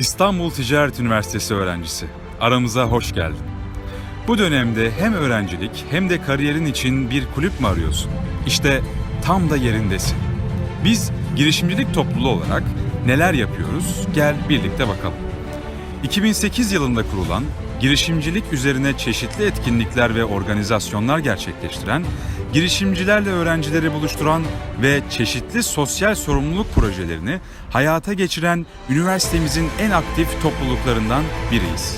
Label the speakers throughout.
Speaker 1: İstanbul Ticaret Üniversitesi öğrencisi. Aramıza hoş geldin. Bu dönemde hem öğrencilik hem de kariyerin için bir kulüp mü arıyorsun? İşte tam da yerindesin. Biz girişimcilik topluluğu olarak neler yapıyoruz? Gel birlikte bakalım. 2008 yılında kurulan, girişimcilik üzerine çeşitli etkinlikler ve organizasyonlar gerçekleştiren, girişimcilerle öğrencileri buluşturan ve çeşitli sosyal sorumluluk projelerini hayata geçiren üniversitemizin en aktif topluluklarından biriyiz.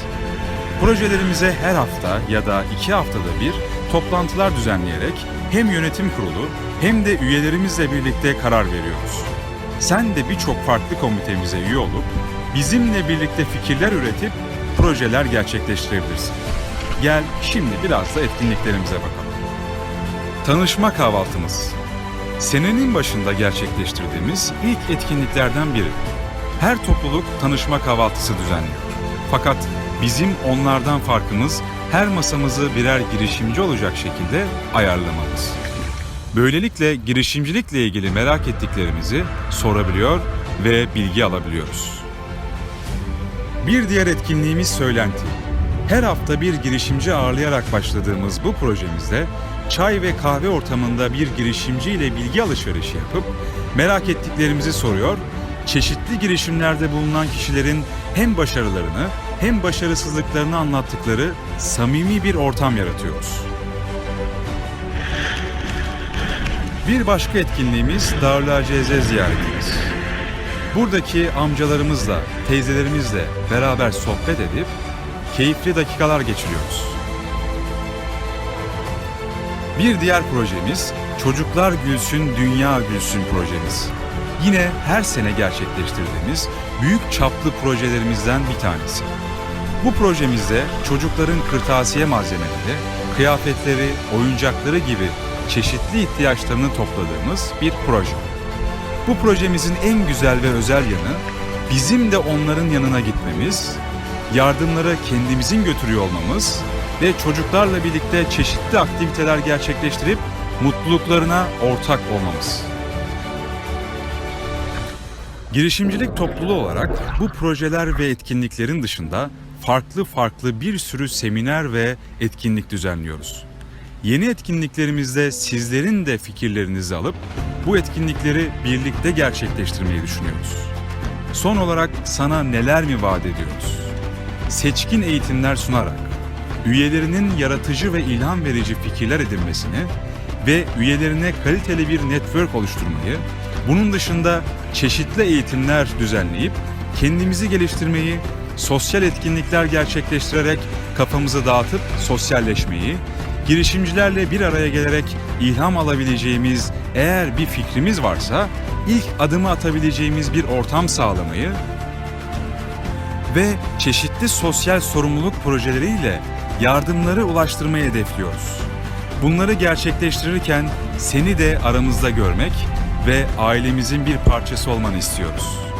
Speaker 1: Projelerimize her hafta ya da iki haftada bir toplantılar düzenleyerek hem yönetim kurulu hem de üyelerimizle birlikte karar veriyoruz. Sen de birçok farklı komitemize üye olup bizimle birlikte fikirler üretip projeler gerçekleştirebilirsin. Gel şimdi biraz da etkinliklerimize bakalım. Tanışma kahvaltımız. Senenin başında gerçekleştirdiğimiz ilk etkinliklerden biri. Her topluluk tanışma kahvaltısı düzenliyor. Fakat bizim onlardan farkımız her masamızı birer girişimci olacak şekilde ayarlamamız. Böylelikle girişimcilikle ilgili merak ettiklerimizi sorabiliyor ve bilgi alabiliyoruz. Bir diğer etkinliğimiz söylenti. Her hafta bir girişimci ağırlayarak başladığımız bu projemizde çay ve kahve ortamında bir girişimci ile bilgi alışverişi yapıp merak ettiklerimizi soruyor, çeşitli girişimlerde bulunan kişilerin hem başarılarını hem başarısızlıklarını anlattıkları samimi bir ortam yaratıyoruz. Bir başka etkinliğimiz Darül Aceze ziyaretimiz. Buradaki amcalarımızla, teyzelerimizle beraber sohbet edip keyifli dakikalar geçiriyoruz. Bir diğer projemiz Çocuklar Gülsün Dünya Gülsün projemiz. Yine her sene gerçekleştirdiğimiz büyük çaplı projelerimizden bir tanesi. Bu projemizde çocukların kırtasiye malzemeleri, kıyafetleri, oyuncakları gibi çeşitli ihtiyaçlarını topladığımız bir proje. Bu projemizin en güzel ve özel yanı bizim de onların yanına gitmemiz, yardımları kendimizin götürüyor olmamız ve çocuklarla birlikte çeşitli aktiviteler gerçekleştirip mutluluklarına ortak olmamız. Girişimcilik topluluğu olarak bu projeler ve etkinliklerin dışında farklı farklı bir sürü seminer ve etkinlik düzenliyoruz. Yeni etkinliklerimizde sizlerin de fikirlerinizi alıp bu etkinlikleri birlikte gerçekleştirmeyi düşünüyoruz. Son olarak sana neler mi vaat ediyoruz? Seçkin eğitimler sunarak üyelerinin yaratıcı ve ilham verici fikirler edinmesini ve üyelerine kaliteli bir network oluşturmayı, bunun dışında çeşitli eğitimler düzenleyip kendimizi geliştirmeyi, sosyal etkinlikler gerçekleştirerek kafamızı dağıtıp sosyalleşmeyi, girişimcilerle bir araya gelerek ilham alabileceğimiz eğer bir fikrimiz varsa ilk adımı atabileceğimiz bir ortam sağlamayı ve çeşitli sosyal sorumluluk projeleriyle yardımları ulaştırmayı hedefliyoruz. Bunları gerçekleştirirken seni de aramızda görmek ve ailemizin bir parçası olmanı istiyoruz.